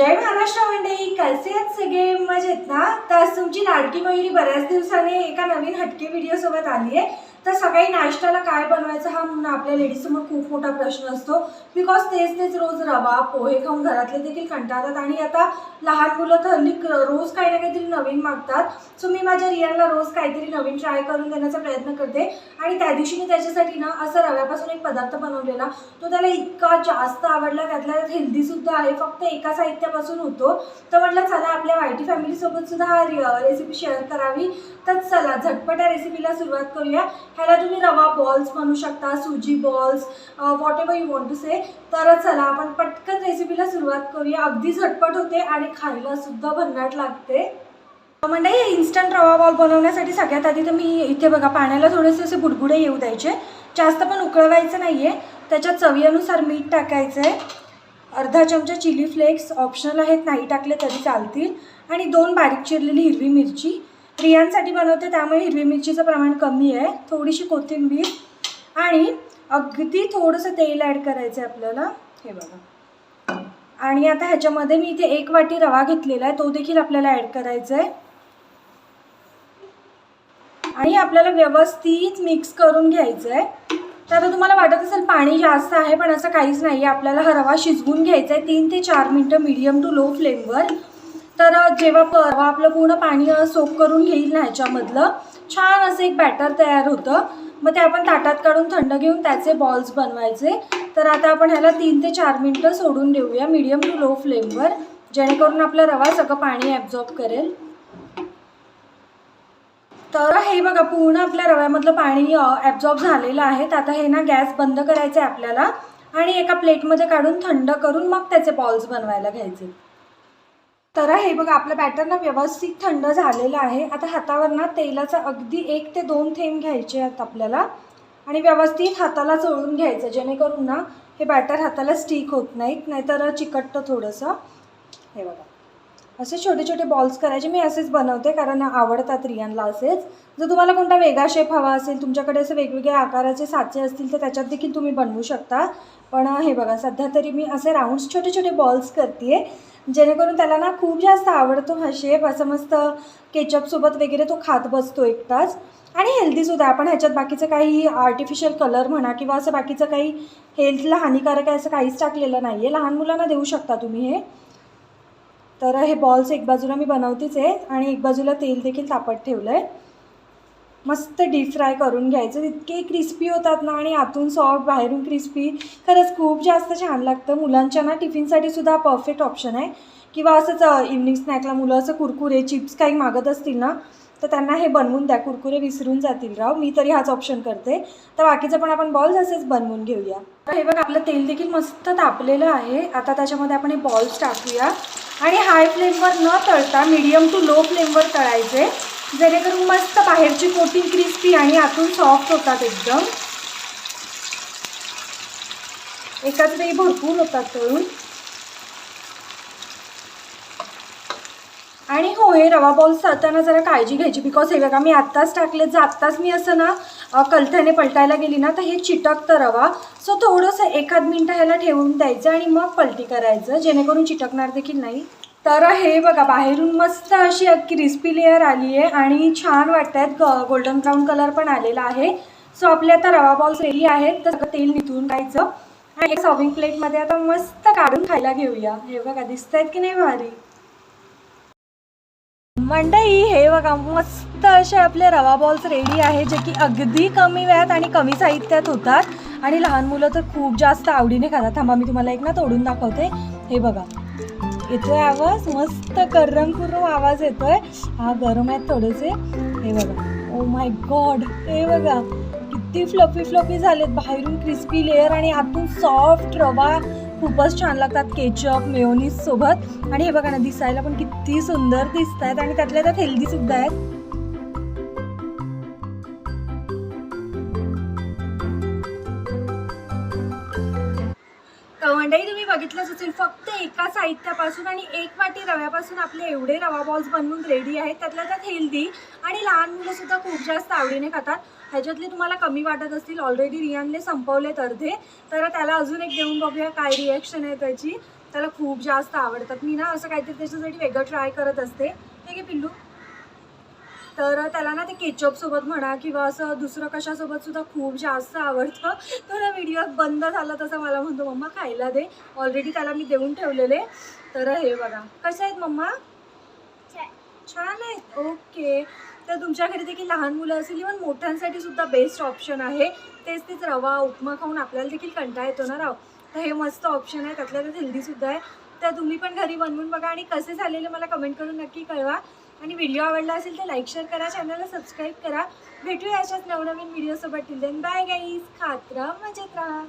जय महाराष्ट्र मंडळी. कसे आहेत सगळे? मजेत ना? तर तुमची लाडकी मयुरी बऱ्याच दिवसाने एका नवीन हटके व्हिडिओ सोबत आली आहे. तर सकाळी नाश्त्याला काय बनवायचं हा म्हणून आपल्या लेडीजसमोर खूप मोठा प्रश्न असतो. बिकॉज तेच तेच रोज रवा पोहे खाऊन घरातले देखील कंटाळतात आणि आता लहान मुलं तर हल्ली रोज काही ना काहीतरी नवीन मागतात. सो मी माझ्या रियाला रोज काहीतरी नवीन ट्राय करून देण्याचा प्रयत्न करते. आणि त्या दिवशी मी त्याच्यासाठी ना असं रव्यापासून एक पदार्थ बनवलेला. तो त्याला इतका जास्त आवडला त्यातल्या त्यात हेल्दीसुद्धा आहे. फक्त एका साहित्यापासून होतो. तर म्हटलं चला आपल्या वायटी फॅमिलीसोबतसुद्धा हा रेसिपी शेअर करावी. तर चला झटपट या रेसिपीला सुरुवात करूया. ह्याला तुम्ही रवा बॉल्स म्हणू शकता suji balls whatever you want to say तर चला आपण पटकन रेसिपीला सुरुवात करूया. अगदी झटपट होते आणि खायला सुद्धा भन्नाट लागते. म्हणजे इन्स्टंट रवा बॉल बनवण्यासाठी सगळ्यात आधी तर मी इथे बघा पाण्याला थोडेसे असे बुडबुडे येऊ द्यायचे. जास्त पण उकळवायचं नाही आहे त्याच्यात चवीनुसार मीठ टाकायचं आहे अर्धा चमचा चिली फ्लेक्स ऑप्शनल आहेत. नाही टाकले तरी चालतील. आणि दोन बारीक चिरलेली हिरवी मिरची. स्त्रियांसाठी बनवते त्यामुळे हिरवी मिरचीचं प्रमाण कमी आहे. थोडीशी कोथिंबीर आणि अगदी थोडंसं तेल ॲड करायचं आहे आपल्याला. हे बघा. आणि आता ह्याच्यामध्ये मी इथे एक वाटी रवा घेतलेला आहे तो देखील आपल्याला ॲड करायचा आहे आणि आपल्याला व्यवस्थित मिक्स करून घ्यायचं आहे तर आता तुम्हाला वाटत असेल पाणी जास्त आहे पण असं काहीच नाही आहे आपल्याला हा रवा शिजवून घ्यायचा आहे तीन ते चार मिनटं मीडियम टू लो फ्लेमवर तर जेव्हा परवा आपलं पूर्ण पाणी सोप करून घेईल ना ह्याच्यामधलं छान असं एक बॅटर तयार होतं. मग ते आपण ताटात काढून थंड घेऊन त्याचे बॉल्स बनवायचे. तर आता आपण ह्याला तीन ते चार मिनटं सोडून देऊया मीडियम टू लो फ्लेमवर जेणेकरून आपला रवा सगळं पाणी ॲब्झॉर्ब करेल. तर हे बघा पूर्ण आपल्या रव्यामधलं पाणी ॲब्झॉर्ब झालेलं आहे. तर आता हे ना गॅस बंद करायचं आहे आपल्याला आणि एका प्लेटमध्ये काढून थंड करून मग त्याचे बॉल्स बनवायला घ्यायचे. तर हे बघा आपलं बॅटर ना व्यवस्थित थंड झालेलं आहे. आता हातावर ना तेलाचा अगदी एक ते दोन थेंब घ्यायचे आहेत आपल्याला. आणि व्यवस्थित हाताला चोळून घ्यायचं जेणेकरून ना हे बॅटर हाताला स्टिक होत नाहीत नाहीतर चिकटतं थोडंसं. हे बघा. असे छोटे छोटे बॉल्स करायचे. मी असेच बनवते कारण आवडतात रियांना असेच. जर तुम्हाला कोणता वेगळा शेप हवा असेल तुमच्याकडे असे वेगवेगळ्या आकाराचे साचे असतील तर त्याच्यात देखील तुम्ही बनवू शकता. पण हे बघा सध्या तरी मी असे राऊंड्स छोटे छोटे बॉल्स करते जेणेकरून त्याला ना खूप जास्त आवडतो हा शेप असं मस्त केचपसोबत वगैरे तो खात बसतो एकटाच. आणि हेल्दीसुद्धा आपण ह्याच्यात बाकीचं काही आर्टिफिशियल कलर म्हणा किंवा असं बाकीचं काही हेल्थला हानिकारक आहे असं काहीच टाकलेलं नाही आहे लहान मुलांना देऊ शकता तुम्ही हे. तर हे बॉल्स एक बाजूला मी बनवतेच आहे आणि एक बाजूला तेल देखील तापत ठेवलं आहे मस्त डीप फ्राय करून घ्यायचं. इतके क्रिस्पी होतात ना आणि आतून सॉफ्ट बाहेरून क्रिस्पी खरंच खूप जास्त छान लागतं. मुलांच्या ना टिफिनसाठी सुद्धा परफेक्ट ऑप्शन आहे. किंवा असंच इव्हनिंग स्नॅकला मुलं असं कुरकुरे चिप्स काही मागत असतील ना तर त्यांना हे बनवून द्या. कुरकुरे विसरून जातील राव. मी तरी हाच ऑप्शन करते. तर बाकीचं पण आपण बॉल्स असेच बनवून घेऊया. तर हे बघा आपलं तेल देखील मस्त तापलेलं आहे. आता त्याच्यामध्ये आपण हे बॉल्स टाकूया. आणि हाय फ्लेमवर न तळता मीडियम टू लो फ्लेमवर तळायचे. जेणेकरून मस्त बाहेरची कोटिंग क्रिस्पी आणि आतून सॉफ्ट होतात एकदम. एकाच वेळी भरपूर होतात तळून. आणि हो हे रवा बॉल्स तळताना जरा काळजी घ्यायची बिकॉज हे बघा मी आत्ताच टाकले जर आत्ताच मी असं ना कलथ्याने पलटायला गेली ना तर हे चिटकतं रवा. सो थोडंसं एखाद मिनटं ह्याला ठेवून द्यायचं आणि मग पलटी करायचं. जेणेकरून चिटकणार देखील नाही. तर हे बघा बाहेरून मस्त अशी क्रिस्पी लेअर आली आहे आणि छान वाटत आहेत गोल्डन ब्राऊन कलर पण आलेला आहे. सो आपले आता रवा बॉल्स रेडी आहेत तर तेल निथळून खायचं आणि एक सर्विंग प्लेटमध्ये आता मस्त काढून खायला घेऊया. हे बघा दिसत आहेत की नाही भारी? मंडई हे बघा मस्त असे आपले रवा बॉल्स रेडी आहे जे की अगदी कमी वेळात आणि कमी साहित्यात होतात. आणि लहान मुलं तर खूप जास्त आवडीने खातात. थांबा मी तुम्हाला एक ना तोडून दाखवते. हे बघा. येतोय आवाज मस्त करम कुरम आवाज येतोय. हा गरम आहेत थोडेसे. हे बघा. ओ माय गॉड हे बघा. किती फ्लफी फ्लफी झालेत. बाहेरून क्रिस्पी लेअर आणि आतून सॉफ्ट रवा खूपच छान लागतात. केचप मेयोनीज सोबत. आणि हे बघा ना दिसायला पण किती सुंदर दिसत आहेत आणि त्यातल्या त्यात हेल्दी सुद्धा आहेत. मंडळी तुम्ही बघितलंच असेल फक्त एका साहित्यापासून आणि एक वाटी रव्यापासून आपले एवढे रवा बॉल्स बनवून रेडी आहेत त्यातल्या त्यात हेल्दी आणि लहान मुलंसुद्धा खूप जास्त आवडीने खातात. ह्याच्यातले तुम्हाला कमी वाटत असतील ऑलरेडी रियानने संपवलेत अर्धे तर त्याला अजून एक देऊन बघूया काय रिॲक्शन आहे त्याची. त्याला खूप जास्त आवडतात. मी ना असं काहीतरी त्याच्यासाठी वेगळं ट्राय करत असते. ठीक आहे पिल्लू तर त्याला ना ते केचप सोबत म्हणा किंवा असं दुसरं कशासोबत सुद्धा खूप जास्त आवडतं. तो ना व्हिडिओ बंद झाला तसं मला म्हणतो मम्मा खायला दे. ऑलरेडी त्याला मी देऊन ठेवलेले. तर हे बघा. कसे आहेत मम्मा? छान. आहेत. ओके. तर तुमच्या घरी देखील लहान मुलं असेल इव्हन मोठ्यांसाठी सुद्धा बेस्ट ऑप्शन आहे. तेच तेच रवा उपमा खाऊन आपल्याला देखील कंटाळा येतो ना राव. तर हे मस्त ऑप्शन आहे. त्यातल्या त्यात हेल्दीसुद्धा आहे. तर तुम्ही पण घरी बनवून बघा आणि कसे झालेले मला कमेंट करून नक्की कळवा. आणि व्हिडिओ आवडला असेल तर लाईक शेअर करा चॅनलला सबस्क्राईब करा. भेटूया अशाच नवनवीन व्हिडिओसोबत. टिल देन बाय गाईज खात्र मजेत राहा.